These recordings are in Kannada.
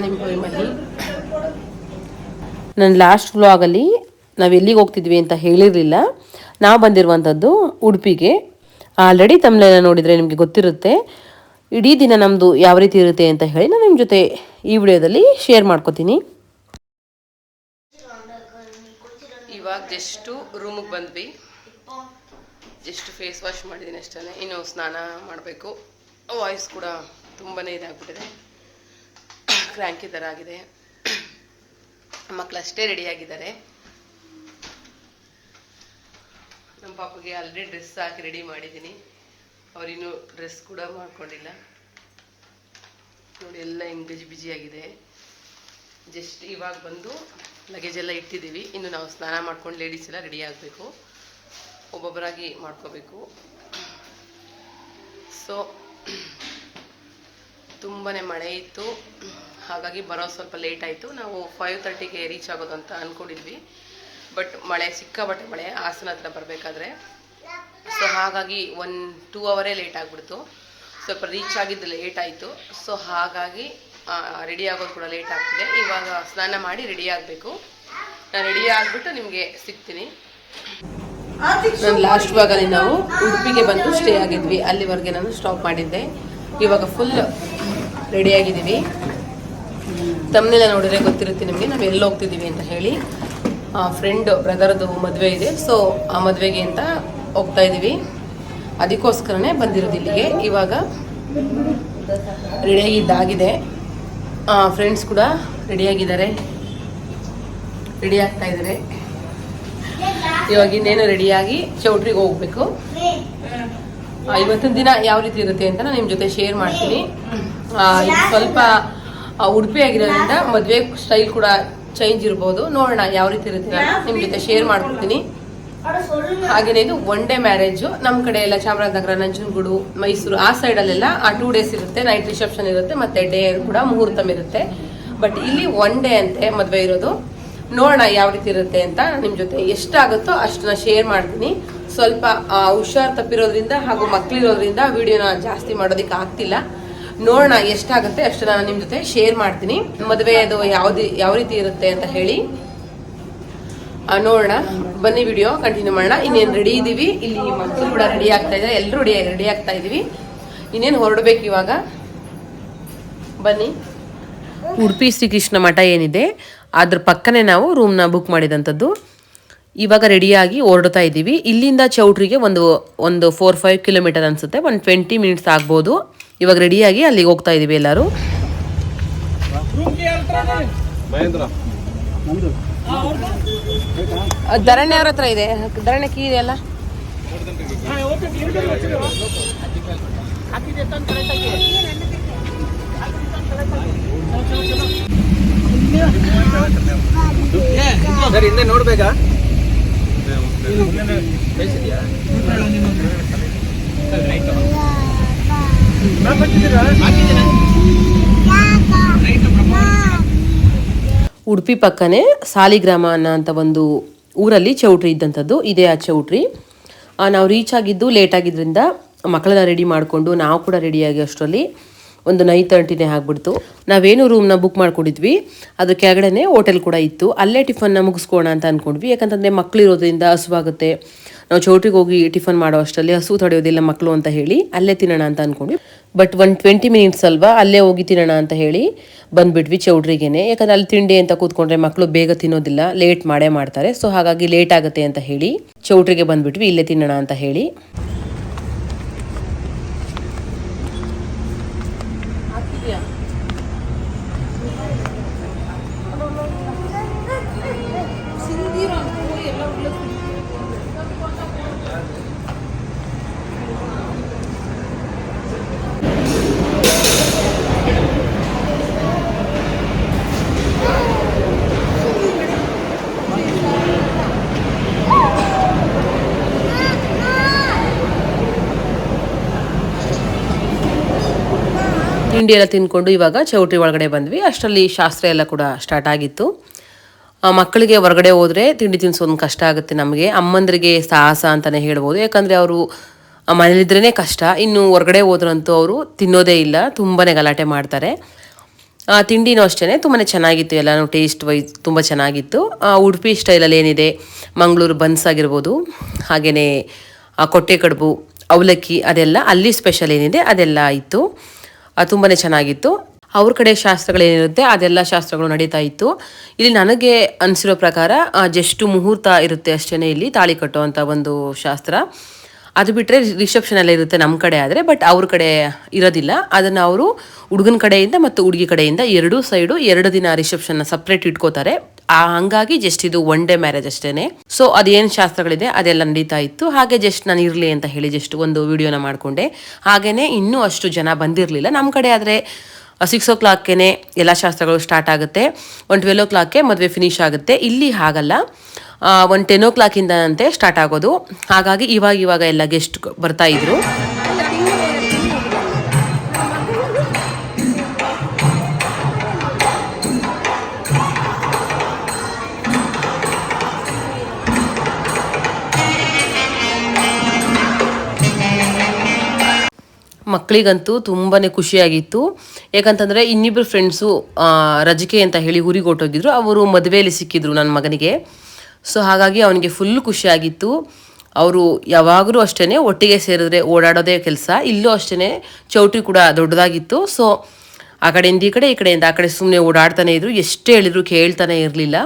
ನಾನು ನನ್ನ ಲಾಸ್ಟ್ ವ್ಲಾಗಲ್ಲಿ ನಾವು ಎಲ್ಲಿಗೆ ಹೋಗ್ತಿದ್ವಿ ಅಂತ ಹೇಳಿರಲಿಲ್ಲ. ನಾವು ಬಂದಿರುವಂಥದ್ದು ಉಡುಪಿಗೆ. ಆಲ್ರೆಡಿ ತಮ್ಮನೆಲ್ಲ ನೋಡಿದರೆ ನಿಮಗೆ ಗೊತ್ತಿರುತ್ತೆ. ಇಡೀ ದಿನ ನಮ್ಮದು ಯಾವ ರೀತಿ ಇರುತ್ತೆ ಅಂತ ಹೇಳಿ ನಾನು ನಿಮ್ಮ ಜೊತೆ ಈ ವಿಡಿಯೋದಲ್ಲಿ ಶೇರ್ ಮಾಡ್ಕೋತೀನಿ. ಇವಾಗ ಜಸ್ಟು ರೂಮಿಗೆ ಬಂದ್ವಿ. ಜಸ್ಟ್ ಫೇಸ್ ವಾಶ್ ಮಾಡಿದ್ದೀನಿ ಅಷ್ಟೇ ಇನ್ನು ಸ್ನಾನ ಮಾಡಬೇಕು. ವಾಯ್ಸ್ ಕೂಡ ತುಂಬಾ ಇದಾಗ್ಬಿಟ್ಟಿದೆ. ಕ್ರ್ಯಾಂಕಿ ಥರ ಆಗಿದೆ ಮಕ್ಕಳಷ್ಟೇ ರೆಡಿಯಾಗಿದ್ದಾರೆ. ನಮ್ಮ ಪಾಪಗೆ ಆಲ್ರೆಡಿ ಡ್ರೆಸ್ ಹಾಕಿ ರೆಡಿ ಮಾಡಿದ್ದೀನಿ. ಅವರಿನ್ನೂ ಡ್ರೆಸ್ ಕೂಡ ಮಾಡ್ಕೊಂಡಿಲ್ಲ. ನೋಡಿ, ಎಲ್ಲ ಹಿಂಗೆ ಬಿಜಿ ಬಿಜಿಯಾಗಿದೆ ಜಸ್ಟ್ ಇವಾಗ ಬಂದು ಲಗೇಜ್ ಎಲ್ಲ ಇಟ್ಟಿದ್ದೀವಿ. ಇನ್ನು ನಾವು ಸ್ನಾನ ಮಾಡ್ಕೊಂಡು ಲೇಡೀಸ್ ಎಲ್ಲ ರೆಡಿ ಆಗಬೇಕು. ಒಬ್ಬೊಬ್ಬರಾಗಿ ಮಾಡ್ಕೋಬೇಕು. ಸೊ ತುಂಬಾ ಮಳೆ ಇತ್ತು. ಹಾಗಾಗಿ ಬರೋ ಸ್ವಲ್ಪ ಲೇಟ್ ಆಯಿತು. ನಾವು ಫೈವ್ ತರ್ಟಿಗೆ ರೀಚ್ ಆಗೋದು ಅಂತ ಅಂದ್ಕೊಂಡಿದ್ವಿ ಬಟ್ ಮಳೆ ಸಿಕ್ಕಾಬಟ್ಟೆ ಮಳೆ, ಹಾಸನ ಹತ್ರ ಬರಬೇಕಾದ್ರೆ. ಸೊ ಹಾಗಾಗಿ ಒನ್ ಟೂ ಅವರೇ ಲೇಟ್ ಆಗಿಬಿಡ್ತು. ಸ್ವಲ್ಪ ರೀಚ್ ಆಗಿದ್ದು ಲೇಟ್ ಆಯಿತು. ಸೊ ಹಾಗಾಗಿ ರೆಡಿ ಆಗೋದು ಕೂಡ ಲೇಟ್ ಆಗ್ತಿದೆ. ಇವಾಗ ಸ್ನಾನ ಮಾಡಿ ರೆಡಿ ಆಗಬೇಕು. ನಾನು ರೆಡಿ ಆಗಿಬಿಟ್ಟು ನಿಮಗೆ ಸಿಗ್ತೀನಿ. ನಾನು ಲಾಸ್ಟ್ ಭಾಗಲ್ಲಿ ನಾವು ಉಡುಪಿಗೆ ಬಂದು ಸ್ಟೇ ಆಗಿದ್ವಿ. ಅಲ್ಲಿವರೆಗೆ ನಾನು ಸ್ಟಾಪ್ ಮಾಡಿದ್ದೆ. ಇವಾಗ ಫುಲ್ ರೆಡಿ ಆಗಿದ್ದೀವಿ. ತಮ್ಮನೆಲ್ಲ ನೋಡಿದ್ರೆ ಗೊತ್ತಿರುತ್ತೆ ನಿಮಗೆ. ನಾವು ಎಲ್ಲಿ ಹೋಗ್ತಿದ್ದೀವಿ ಅಂತ ಹೇಳಿ. ಫ್ರೆಂಡ್ ಬ್ರದರ್ದು ಮದುವೆ ಇದೆ. ಸೊ ಆ ಮದುವೆಗೆ ಅಂತ ಹೋಗ್ತಾ ಇದ್ದೀವಿ. ಅದಕ್ಕೋಸ್ಕರನೇ ಬಂದಿರೋದು ಇಲ್ಲಿಗೆ. ಇವಾಗ ರೆಡಿಯಾಗಿದ್ದಾಗಿದೆ ಫ್ರೆಂಡ್ಸ್ ಕೂಡ ರೆಡಿಯಾಗಿದ್ದಾರೆ ರೆಡಿ ಆಗ್ತಾ ಇದ್ದಾರೆ. ಇವಾಗ ಇನ್ನೇನು ರೆಡಿಯಾಗಿ ಚೌಟ್ರಿಗೆ ಹೋಗ್ಬೇಕು. ಆ, ಇವತ್ತಿನ ದಿನ ಯಾವ ರೀತಿ ಇರುತ್ತೆ ಅಂತ ನಾನು ನಿಮ್ಮ ಜೊತೆ ಶೇರ್ ಮಾಡ್ತೀನಿ. ಸ್ವಲ್ಪ ಆ, ಉಡುಪಿ ಆಗಿರೋದ್ರಿಂದ ಮದುವೆ ಸ್ಟೈಲ್ ಕೂಡ ಚೇಂಜ್ ಇರ್ಬೋದು. ನೋಡೋಣ ಯಾವ ರೀತಿ ಇರುತ್ತೆ ನಿಮ್ ನಿಮ್ಮ ಜೊತೆ ಶೇರ್ ಮಾಡ್ಕೊಡ್ತೀನಿ. ಹಾಗೇನೆ ಇದು ಒನ್ ಡೇ ಮ್ಯಾರೇಜು ನಮ್ಮ ಕಡೆ ಎಲ್ಲ ಚಾಮರಾಜನಗರ, ನಂಜನಗೂಡು, ಮೈಸೂರು ಆ ಸೈಡಲ್ಲೆಲ್ಲ ಆ ಟೂ ಡೇಸ್ ಇರುತ್ತೆ. ನೈಟ್ ರಿಸೆಪ್ಷನ್ ಇರುತ್ತೆ ಮತ್ತೆ ಡೇ ಕೂಡ ಮುಹೂರ್ತಮ್ ಇರುತ್ತೆ. ಬಟ್ ಇಲ್ಲಿ ಒನ್ ಡೇ ಅಂತೆ ಮದುವೆ ಇರೋದು. ನೋಡೋಣ ಯಾವ ರೀತಿ ಇರುತ್ತೆ ಅಂತ ನಿಮ್ಮ ಜೊತೆ ಎಷ್ಟಾಗುತ್ತೋ ಅಷ್ಟನ್ನ ಶೇರ್ ಮಾಡ್ತೀನಿ. ಸ್ವಲ್ಪ ಹುಷಾರ್ ತಪ್ಪಿರೋದ್ರಿಂದ ಹಾಗೂ ಮಕ್ಳಿರೋದ್ರಿಂದ ವಿಡಿಯೋನ ಜಾಸ್ತಿ ಮಾಡೋದಕ್ಕೆ ಆಗ್ತಿಲ್ಲ. ನೋಡೋಣ ಎಷ್ಟಾಗುತ್ತೆ ಅಷ್ಟು ನಾನು ನಿಮ್ಮ ಜೊತೆ ಶೇರ್ ಮಾಡ್ತೀನಿ. ಮದುವೆ ಅದು ಯಾವ್ದು ಯಾವ ರೀತಿ ಇರುತ್ತೆ ಅಂತ ಹೇಳಿ. ನೋಡೋಣ. ಬನ್ನಿ ವಿಡಿಯೋ ಕಂಟಿನ್ಯೂ ಮಾಡೋಣ. ಇನ್ನೇನು ರೆಡಿ ಇದ್ದೀವಿ ಇಲ್ಲಿ ಮಕ್ಕಳು ಕೂಡ ರೆಡಿ ಆಗ್ತಾ ಇದ್ದಾರೆ ಎಲ್ಲರೂ ರೆಡಿ ರೆಡಿ ಆಗ್ತಾ ಇದ್ದೀವಿ ಇನ್ನೇನು ಹೊರಡ್ಬೇಕು ಇವಾಗ? ಬನ್ನಿ. ಉಡುಪಿ ಶ್ರೀಕೃಷ್ಣ ಮಠ ಏನಿದೆ, ಅದ್ರ ಪಕ್ಕನೇ ನಾವು ರೂಮ್ನ ಬುಕ್ ಮಾಡಿದಂಥದ್ದು. ಇವಾಗ ರೆಡಿಯಾಗಿ ಹೊರಡ್ತಾ ಇದ್ದೀವಿ. ಇಲ್ಲಿಂದ ಚೌಟ್ರಿಗೆ ಒಂದು ಒಂದು ಫೋರ್ ಫೈವ್ ಕಿಲೋಮೀಟರ್ ಅನಿಸುತ್ತೆ. ಒಂದು ಟ್ವೆಂಟಿ ಮಿನಿಟ್ಸ್ ಆಗ್ಬೋದು. ಇವಾಗ ರೆಡಿಯಾಗಿ ಅಲ್ಲಿಗೆ ಹೋಗ್ತಾ ಇದ್ದೀವಿ ಎಲ್ಲರೂ. ಧರಣಿ ಅವ್ರ ಹತ್ರ ಇದೆ. ಧರಣಿ ಕೀ ಇದೆ ಅಲ್ಲ? ಸರ್ ಹಿಂದೆ ನೋಡ್ಬೇಕಾ? ಉಡುಪಿ ಪಕ್ಕನೆ ಸಾಲಿಗ್ರಾಮ ಅನ್ನೋ ಅಂತ ಒಂದು ಊರಲ್ಲಿ ಚೌಟ್ರಿ ಇದ್ದಂಥದ್ದು, ಇದೇ ಆ ಚೌಟ್ರಿ. ನಾವು ರೀಚ್ ಆಗಿದ್ದು ಲೇಟ್ ಆಗಿದ್ದರಿಂದ ಮಕ್ಕಳನ್ನ ರೆಡಿ ಮಾಡಿಕೊಂಡು ನಾವು ಕೂಡ ರೆಡಿಯಾಗಿ ಅಷ್ಟರಲ್ಲಿ ಒಂದು ನೈನ್ ತರ್ಟಿನೇ ಆಗ್ಬಿಡ್ತು. ನಾವೇನು ರೂಮ್ನ ಬುಕ್ ಮಾಡ್ಕೊಂಡಿದ್ವಿ ಅದ್ರ ಕೆಳಗಡೆನೆ ಹೋಟೆಲ್ ಕೂಡ ಇತ್ತು. ಅಲ್ಲೇ ಟಿಫನ್ನ ಮುಗಿಸ್ಕೋಣ ಅಂತ ಅಂದ್ಕೊಂಡ್ವಿ ಯಾಕಂತಂದರೆ ಮಕ್ಕಳು ಇರೋದ್ರಿಂದ ಹಸುವಾಗುತ್ತೆ. ನಾವು ಚೌಟ್ರಿಗೆ ಹೋಗಿ ಟಿಫನ್ ಮಾಡೋ ಅಷ್ಟರಲ್ಲಿ ಹಸು ತಡೆಯೋದಿಲ್ಲ ಮಕ್ಕಳು ಅಂತ ಹೇಳಿ ಅಲ್ಲೇ ತಿನ್ನೋಣ ಅಂತ ಅಂದ್ಕೊಂಡ್ವಿ ಬಟ್ ಒಂದು ಟ್ವೆಂಟಿ ಮಿನಿಟ್ಸ್ ಅಲ್ವಾ, ಅಲ್ಲೇ ಹೋಗಿ ತಿನ್ನೋಣ ಅಂತ ಹೇಳಿ ಬಂದ್ಬಿಟ್ವಿ ಚೌಟ್ರಿಗೇನೆ. ಯಾಕಂದ್ರೆ ಅಲ್ಲಿ ತಿಂಡಿ ಅಂತ ಕೂತ್ಕೊಂಡ್ರೆ ಮಕ್ಕಳು ಬೇಗ ತಿನ್ನೋದಿಲ್ಲ ಲೇಟ್ ಮಾಡೇ ಮಾಡ್ತಾರೆ. ಸೊ ಹಾಗಾಗಿ ಲೇಟ್ ಆಗುತ್ತೆ ಅಂತ ಹೇಳಿ ಚೌಟ್ರಿಗೆ ಬಂದ್ಬಿಟ್ವಿ, ಇಲ್ಲೇ ತಿನ್ನೋಣ ಅಂತ ಹೇಳಿ. ತಿಂಡಿ ಎಲ್ಲ ತಿನ್ಕೊಂಡು ಇವಾಗ ಚೌಟ್ರಿ ಒಳಗಡೆ ಬಂದ್ವಿ. ಅಷ್ಟರಲ್ಲಿ ಶಾಸ್ತ್ರ ಎಲ್ಲ ಕೂಡ ಸ್ಟಾರ್ಟ್ ಆಗಿತ್ತು. ಮಕ್ಕಳಿಗೆ ಹೊರಗಡೆ ಹೋದರೆ ತಿಂಡಿ ತಿನ್ಸೋದು ಕಷ್ಟ ಆಗುತ್ತೆ ನಮಗೆ. ಅಮ್ಮಂದ್ರಿಗೆ ಸಾಹಸ ಅಂತಲೇ ಹೇಳ್ಬೋದು. ಯಾಕಂದರೆ ಅವರು ಮನೇಲಿದ್ರೇ ಕಷ್ಟ. ಇನ್ನು ಹೊರಗಡೆ ಹೋದ್ರಂತೂ ಅವರು ತಿನ್ನೋದೇ ಇಲ್ಲ. ತುಂಬಾ ಗಲಾಟೆ ಮಾಡ್ತಾರೆ. ಆ, ತಿಂಡಿನೂ ಅಷ್ಟೇ ತುಂಬಾ ಚೆನ್ನಾಗಿತ್ತು ಎಲ್ಲನೂ. ಟೇಸ್ಟ್ ವೈಸ್ ತುಂಬ ಚೆನ್ನಾಗಿತ್ತು. ಉಡುಪಿ ಸ್ಟೈಲಲ್ಲಿ ಏನಿದೆ? ಮಂಗಳೂರು ಬನ್ಸ್ ಆಗಿರ್ಬೋದು. ಹಾಗೆಯೇ ಕೊಟ್ಟೆ ಕಡುಬು ಅವಲಕ್ಕಿ ಅದೆಲ್ಲ ಅಲ್ಲಿ ಸ್ಪೆಷಲ್ ಏನಿದೆ ಅದೆಲ್ಲ ಇತ್ತು ತುಂಬಾ ಚೆನ್ನಾಗಿತ್ತು. ಅವ್ರ ಕಡೆ ಶಾಸ್ತ್ರಗಳೇನಿರುತ್ತೆ ಅದೆಲ್ಲ ಶಾಸ್ತ್ರಗಳು ನಡೀತಾ ಇತ್ತು. ಇಲ್ಲಿ ನನಗೆ ಅನಿಸಿರೋ ಪ್ರಕಾರ ಜಸ್ಟ್ ಮುಹೂರ್ತ ಇರುತ್ತೆ ಅಷ್ಟೇ ಇಲ್ಲಿ ತಾಳಿ ಕಟ್ಟುವಂಥ ಒಂದು ಶಾಸ್ತ್ರ. ಅದು ಬಿಟ್ಟರೆ ರಿಸೆಪ್ಷನ್ ಎಲ್ಲ ಇರುತ್ತೆ ನಮ್ಮ ಕಡೆ ಆದರೆ ಬಟ್ ಅವ್ರ ಕಡೆ ಇರೋದಿಲ್ಲ. ಅದನ್ನು ಅವರು ಹುಡುಗನ ಕಡೆಯಿಂದ ಮತ್ತು ಹುಡುಗಿ ಕಡೆಯಿಂದ ಎರಡೂ ಸೈಡು ಎರಡು ದಿನ ರಿಸೆಪ್ಷನ್ನ ಸಪ್ರೇಟ್ ಇಟ್ಕೋತಾರೆ. ಆ, ಹಂಗಾಗಿ ಜಸ್ಟ್ ಇದು ಒನ್ ಡೇ ಮ್ಯಾರೇಜ್ ಅಷ್ಟೇನೆ. ಸೊ ಅದೇನು ಶಾಸ್ತ್ರಗಳಿದೆ, ಅದೆಲ್ಲ ನಡೀತಾ ಇತ್ತು. ಹಾಗೆ ಜಸ್ಟ್ ನಾನು ಇರಲಿ ಅಂತ ಹೇಳಿ ಜಸ್ಟ್ ಒಂದು ವಿಡಿಯೋನ ಮಾಡಿಕೊಂಡೆ. ಹಾಗೆಯೇ ಇನ್ನೂ ಅಷ್ಟು ಜನ ಬಂದಿರಲಿಲ್ಲ. ನಮ್ಮ ಕಡೆ ಆದರೆ ಸಿಕ್ಸ್ ಓ ಕ್ಲಾಕ್ಗೆ ಎಲ್ಲ ಶಾಸ್ತ್ರಗಳು ಸ್ಟಾರ್ಟ್ ಆಗುತ್ತೆ. ಒನ್ ಟ್ವೆಲ್ ಓ ಕ್ಲಾಕ್ಗೆ ಮದುವೆ ಫಿನಿಶ್ ಆಗುತ್ತೆ. ಇಲ್ಲಿ ಹಾಗಲ್ಲ. ಒಂದು ಟೆನ್ ಓ ಕ್ಲಾಕಿಂದಂತೆ ಸ್ಟಾರ್ಟ್ ಆಗೋದು. ಹಾಗಾಗಿ ಇವಾಗ ಇವಾಗ ಎಲ್ಲ ಗೆಸ್ಟ್ ಬರ್ತಾ ಇದ್ರು. ಮಕ್ಕಳಿಗಂತೂ ತುಂಬಾ ಖುಷಿಯಾಗಿತ್ತು. ಯಾಕಂತಂದರೆ ಇನ್ನಿಬ್ಬರು ಫ್ರೆಂಡ್ಸು ರಜಿಕೆ ಅಂತ ಹೇಳಿ ಊರಿಗೆ ಹೊಟ್ಟೋಗಿದ್ರು ಅವರು ಮದುವೆಯಲ್ಲಿ ಸಿಕ್ಕಿದ್ರು ನನ್ನ ಮಗನಿಗೆ. ಸೊ ಹಾಗಾಗಿ ಅವನಿಗೆ ಫುಲ್ ಖುಷಿಯಾಗಿತ್ತು. ಅವರು ಯಾವಾಗಲೂ ಅಷ್ಟೇ ಒಟ್ಟಿಗೆ ಸೇರಿದ್ರೆ ಓಡಾಡೋದೇ ಕೆಲಸ. ಇಲ್ಲೂ ಅಷ್ಟೇ ಚೌಟ್ರಿ ಕೂಡ ದೊಡ್ಡದಾಗಿತ್ತು. ಸೊ ಆ ಕಡೆಯಿಂದ ಈ ಕಡೆ, ಈ ಕಡೆಯಿಂದ ಆ ಕಡೆ ಸುಮ್ಮನೆ ಓಡಾಡ್ತಾನೆ ಇದ್ರು. ಎಷ್ಟೇ ಹೇಳಿದ್ರು ಕೇಳ್ತಾನೆ ಇರಲಿಲ್ಲ.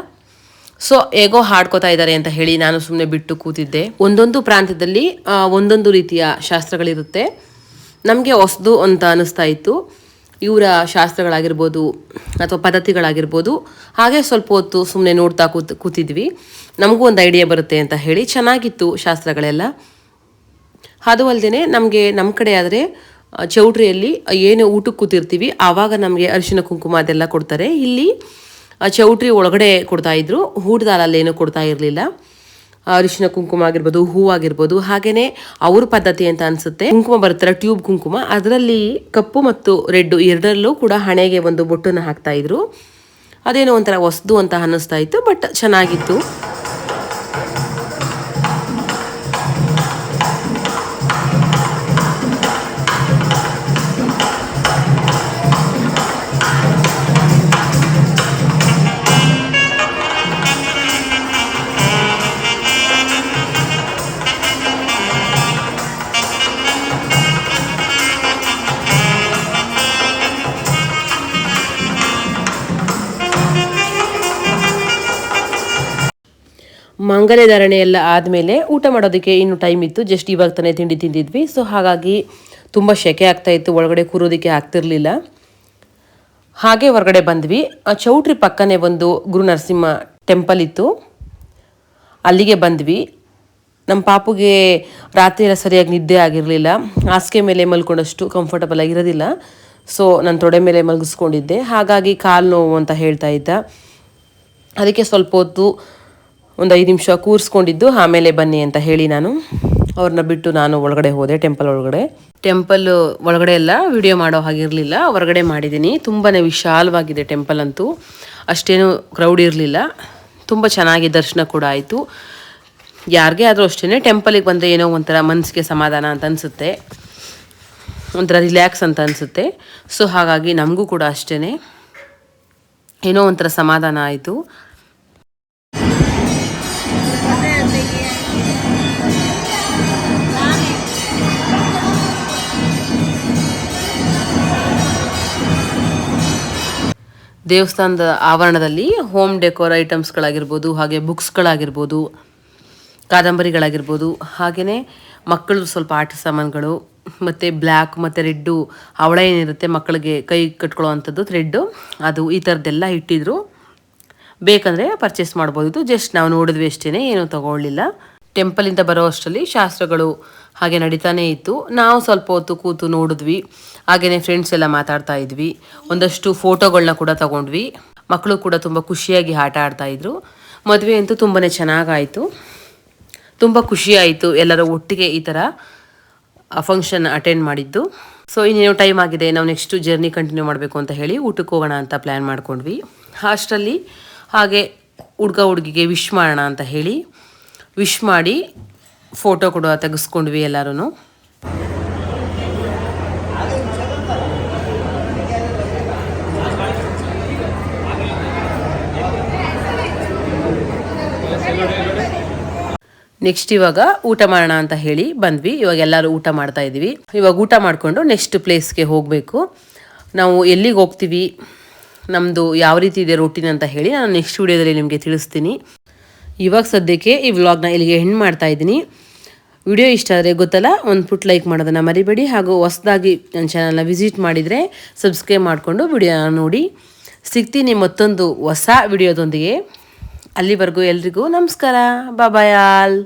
ಸೊ ಹೇಗೋ ಹಾಡ್ಕೋತಾ ಇದ್ದಾರೆ ಅಂತ ಹೇಳಿ ನಾನು ಸುಮ್ಮನೆ ಬಿಟ್ಟು ಕೂತಿದ್ದೆ. ಒಂದೊಂದು ಪ್ರಾಂತ್ಯದಲ್ಲಿ ಒಂದೊಂದು ರೀತಿಯ ಶಾಸ್ತ್ರಗಳಿರುತ್ತೆ. ನಮಗೆ ಹೊಸದು ಅಂತ ಅನ್ನಿಸ್ತಾ ಇತ್ತು. ಇವರ ಶಾಸ್ತ್ರಗಳಾಗಿರ್ಬೋದು ಅಥವಾ ಪದ್ಧತಿಗಳಾಗಿರ್ಬೋದು. ಹಾಗೆ ಸ್ವಲ್ಪ ಹೊತ್ತು ಸುಮ್ಮನೆ ನೋಡ್ತಾ ಕೂತ್, ಕೂತಿದ್ವಿ. ನಮಗೂ ಒಂದು ಐಡಿಯಾ ಬರುತ್ತೆ ಅಂತ ಹೇಳಿ ಚೆನ್ನಾಗಿತ್ತು ಶಾಸ್ತ್ರಗಳೆಲ್ಲ. ಅದು ಅಲ್ಲದೆ ನಮಗೆ ನಮ್ಮ ಕಡೆ ಆದರೆ ಚೌಟ್ರಿಯಲ್ಲಿ ಏನು ಊಟಕ್ಕೆ ಕೂತಿರ್ತೀವಿ, ಆವಾಗ ನಮಗೆ ಅರಿಶಿನ ಕುಂಕುಮ ಅದೆಲ್ಲ ಕೊಡ್ತಾರೆ. ಇಲ್ಲಿ ಚೌಟ್ರಿ ಒಳಗಡೆ ಕೊಡ್ತಾಯಿದ್ರು ಊಟದಾಲಲ್ಲಿ ಏನು ಕೊಡ್ತಾ ಇರಲಿಲ್ಲ. ಅರಿಶಿನ ಕುಂಕುಮ ಆಗಿರ್ಬೋದು, ಹೂ ಆಗಿರ್ಬೋದು, ಹಾಗೇನೆ ಅವ್ರ ಪದ್ಧತಿ ಅಂತ ಅನ್ಸುತ್ತೆ. ಕುಂಕುಮ ಬರ್ತಾರೆ ಟ್ಯೂಬ್ ಕುಂಕುಮ, ಅದರಲ್ಲಿ ಕಪ್ಪು ಮತ್ತು ರೆಡ್ ಎರಡರಲ್ಲೂ ಕೂಡ ಹಣೆಗೆ ಒಂದು ಬೊಟ್ಟನ್ನು ಹಾಕ್ತಾ ಇದ್ರು. ಅದೇನೋ ಒಂಥರ ಹೊಸದು ಅಂತ ಅನ್ನಿಸ್ತಾ ಇತ್ತು, ಬಟ್ ಚೆನ್ನಾಗಿತ್ತು. ಮಂಗಲೆ ಧಾರಣೆ ಎಲ್ಲ ಆದಮೇಲೆ ಊಟ ಮಾಡೋದಕ್ಕೆ ಇನ್ನು ಟೈಮ್ ಇತ್ತು. ಜಸ್ಟ್ ಇವಾಗ ತಾನೇ ತಿಂಡಿ ತಿಂದಿದ್ವಿ. ಸೊ ಹಾಗಾಗಿ ತುಂಬ ಆಗ್ತಾ ಇತ್ತು. ಒಳಗಡೆ ಕೂರೋದಕ್ಕೆ ಆಗ್ತಿರ್ಲಿಲ್ಲ. ಹಾಗೆ ಹೊರಗಡೆ ಬಂದ್ವಿ. ಆ ಚೌಟ್ರಿ ಪಕ್ಕನೇ ಒಂದು ಗುರು ನರಸಿಂಹ ಟೆಂಪಲ್ ಇತ್ತು. ಅಲ್ಲಿಗೆ ಬಂದ್ವಿ. ನಮ್ಮ ಪಾಪುಗೆ ರಾತ್ರಿ ಎಲ್ಲ ಸರಿಯಾಗಿ ನಿದ್ದೆ ಆಗಿರಲಿಲ್ಲ. ಹಾಸಿಗೆ ಮೇಲೆ ಮಲ್ಕೊಂಡಷ್ಟು ಕಂಫರ್ಟಬಲ್ ಆಗಿರೋದಿಲ್ಲ. ಸೊ ನಾನು ತೊಡೆ ಮೇಲೆ ಮಲಗಿಸ್ಕೊಂಡಿದ್ದೆ. ಹಾಗಾಗಿ ಕಾಲು ನೋವು ಅಂತ ಹೇಳ್ತಾ ಇದ್ದ. ಅದಕ್ಕೆ ಸ್ವಲ್ಪ ಹೊತ್ತು ಒಂದು ಐದು ನಿಮಿಷ ಕೂರಿಸ್ಕೊಂಡಿದ್ದು, ಆಮೇಲೆ ಬನ್ನಿ ಅಂತ ಹೇಳಿ ನಾನು. ಅವ್ರನ್ನ ಬಿಟ್ಟು ನಾನು ಒಳಗಡೆ ಹೋದೆ, ಟೆಂಪಲ್ ಒಳಗಡೆ. ಟೆಂಪಲ್ ಒಳಗಡೆ ಎಲ್ಲ ವಿಡಿಯೋ ಮಾಡೋ ಹಾಗಿರಲಿಲ್ಲ, ಹೊರಗಡೆ ಮಾಡಿದ್ದೀನಿ. ತುಂಬಾ ವಿಶಾಲವಾಗಿದೆ ಟೆಂಪಲ್ ಅಂತೂ. ಅಷ್ಟೇನು ಕ್ರೌಡ್ ಇರಲಿಲ್ಲ. ತುಂಬ ಚೆನ್ನಾಗಿ ದರ್ಶನ ಕೂಡ ಆಯಿತು. ಯಾರಿಗೇ ಆದರೂ ಅಷ್ಟೇ ಟೆಂಪಲಿಗೆ ಬಂದರೆ ಏನೋ ಒಂಥರ ಮನಸ್ಸಿಗೆ ಸಮಾಧಾನ ಅಂತ ಅನಿಸುತ್ತೆ. ಒಂಥರ ರಿಲ್ಯಾಕ್ಸ್ ಅಂತ ಅನಿಸುತ್ತೆ. ಸೊ ಹಾಗಾಗಿ ನಮಗೂ ಕೂಡ ಅಷ್ಟೇ ಏನೋ ಒಂಥರ ಸಮಾಧಾನ ಆಯಿತು. ದೇವಸ್ಥಾನದ ಆವರಣದಲ್ಲಿ ಹೋಮ್ ಡೆಕೋರ್ ಐಟಮ್ಸ್ಗಳಾಗಿರ್ಬೋದು ಹಾಗೆ ಬುಕ್ಸ್ಗಳಾಗಿರ್ಬೋದು ಕಾದಂಬರಿಗಳಾಗಿರ್ಬೋದು ಹಾಗೆಯೇ ಮಕ್ಕಳು ಸ್ವಲ್ಪ ಆಟ ಸಾಮಾನುಗಳು, ಮತ್ತು ಬ್ಲ್ಯಾಕ್ ಮತ್ತು ರೆಡ್ಡು ಅವಳ ಏನಿರುತ್ತೆ ಮಕ್ಕಳಿಗೆ ಕೈ ಕಟ್ಕೊಳ್ಳೋ ಅಂಥದ್ದು ಥ್ರೆಡ್ಡು ಅದು ಈ ಥರದ್ದೆಲ್ಲ ಇಟ್ಟಿದ್ರು. ಬೇಕಂದರೆ ಪರ್ಚೇಸ್ ಮಾಡ್ಬೋದು. ಜಸ್ಟ್ ನಾವು ನೋಡಿದ್ವಿ ಅಷ್ಟೇ ಏನೂ ತಗೊಳ್ಳಿಲ್ಲ. ಟೆಂಪಲಿಂದ ಬರೋ ಅಷ್ಟರಲ್ಲಿ ಶಾಸ್ತ್ರಗಳು ಹಾಗೆ ನಡೀತಾನೇ ಇತ್ತು. ನಾವು ಸ್ವಲ್ಪ ಹೊತ್ತು ಕೂತು ನೋಡಿದ್ವಿ. ಹಾಗೆಯೇ ಫ್ರೆಂಡ್ಸ್ ಎಲ್ಲ ಮಾತಾಡ್ತಾ ಇದ್ವಿ. ಒಂದಷ್ಟು ಫೋಟೋಗಳನ್ನ ಕೂಡ ತಗೊಂಡ್ವಿ. ಮಕ್ಕಳು ಕೂಡ ತುಂಬ ಖುಷಿಯಾಗಿ ಆಟ ಆಡ್ತಾ ಇದ್ರು. ಮದುವೆ ಅಂತೂ ತುಂಬಾ ಚೆನ್ನಾಗಾಯಿತು. ತುಂಬ ಖುಷಿಯಾಯಿತು ಎಲ್ಲರೂ ಒಟ್ಟಿಗೆ ಈ ಥರ ಫಂಕ್ಷನ್ ಅಟೆಂಡ್ ಮಾಡಿದ್ದು. ಸೊ ಇನ್ನೇನು ಟೈಮ್ ಆಗಿದೆ. ನಾವು ನೆಕ್ಸ್ಟು ಜರ್ನಿ ಕಂಟಿನ್ಯೂ ಮಾಡಬೇಕು ಅಂತ ಹೇಳಿ ಊಟಕ್ಕೆ ಹೋಗೋಣ ಅಂತ ಪ್ಲ್ಯಾನ್ ಮಾಡ್ಕೊಂಡ್ವಿ. ಅಷ್ಟರಲ್ಲಿ ಹಾಗೆ ಹುಡುಗ ಹುಡುಗಿಗೆ ವಿಶ್ ಮಾಡೋಣ ಅಂತ ಹೇಳಿ ವಿಶ್ ಮಾಡಿ ಫೋಟೋ ಕೊಡುವ ತೆಗೆಸ್ಕೊಂಡ್ವಿ ಎಲ್ಲರೂ ನೆಕ್ಸ್ಟ್ ಇವಾಗ ಊಟ ಮಾಡೋಣ ಅಂತ ಹೇಳಿ ಬಂದ್ವಿ. ಇವಾಗ ಎಲ್ಲರೂ ಊಟ ಮಾಡ್ತಾ ಇದ್ವಿ. ಇವಾಗ ಊಟ ಮಾಡಿಕೊಂಡು ನೆಕ್ಸ್ಟ್ ಪ್ಲೇಸ್ಗೆ ಹೋಗಬೇಕು. ನಾವು ಎಲ್ಲಿಗೆ ಹೋಗ್ತೀವಿ ನಮ್ಮದು ಯಾವ ರೀತಿ ಇದೆ ರೂಟೀನ್ ಅಂತ ಹೇಳಿ ನಾನು ನೆಕ್ಸ್ಟ್ ವಿಡಿಯೋದಲ್ಲಿ ನಿಮಗೆ ತಿಳಿಸ್ತೀನಿ. ಇವಾಗ ಸದ್ಯಕ್ಕೆ ಈ ವ್ಲಾಗ್ನ ಇಲ್ಲಿಗೆ ಹೆಣ್ಣು ಮಾಡ್ತಾ ಇದ್ದೀನಿ. ವಿಡಿಯೋ ಇಷ್ಟ ಆದರೆ ಗೊತ್ತಲ್ಲ, ಒಂದು ಪುಟ್ ಲೈಕ್ ಮಾಡೋದನ್ನು ಮರಿಬೇಡಿ ಹಾಗೂ ಹೊಸದಾಗಿ ನನ್ನ ಚಾನಲ್ನ ವಿಸಿಟ್ ಮಾಡಿದರೆ ಸಬ್ಸ್ಕ್ರೈಬ್ ಮಾಡಿಕೊಂಡು ವಿಡಿಯೋ ನೋಡಿ. ಸಿಗ್ತೀನಿ ಮತ್ತೊಂದು ಹೊಸ ವಿಡಿಯೋದೊಂದಿಗೆ. ಅಲ್ಲಿವರೆಗೂ ಎಲ್ರಿಗೂ ನಮಸ್ಕಾರ. ಬಾಯ್ ಆಲ್